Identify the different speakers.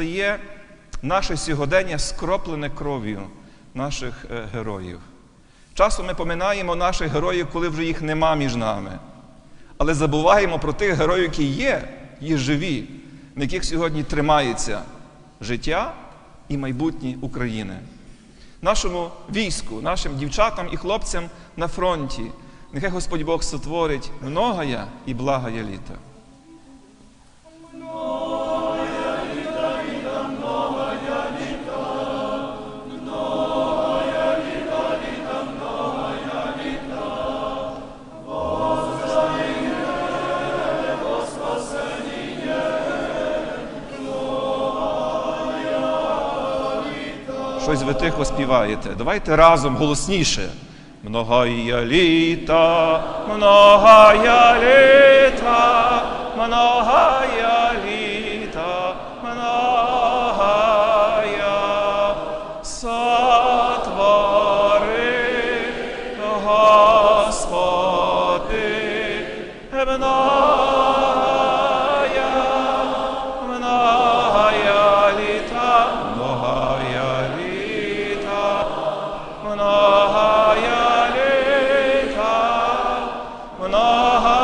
Speaker 1: це є наше сьогодення скроплене кров'ю наших е, героїв. Часом ми поминаємо наших героїв, коли вже їх нема між нами. Але забуваємо про тих героїв, які є, є живі, на яких сьогодні тримається життя і майбутнє України. Нашому війську, нашим дівчатам і хлопцям на фронті. Нехай Господь Бог сотворить многая і благая літа. Щось ви тихо співаєте. Давайте разом голосніше. Многая літа, многая літа, многая літа, многая сотвори, Господи, многая, Manoha Yalita, Manoha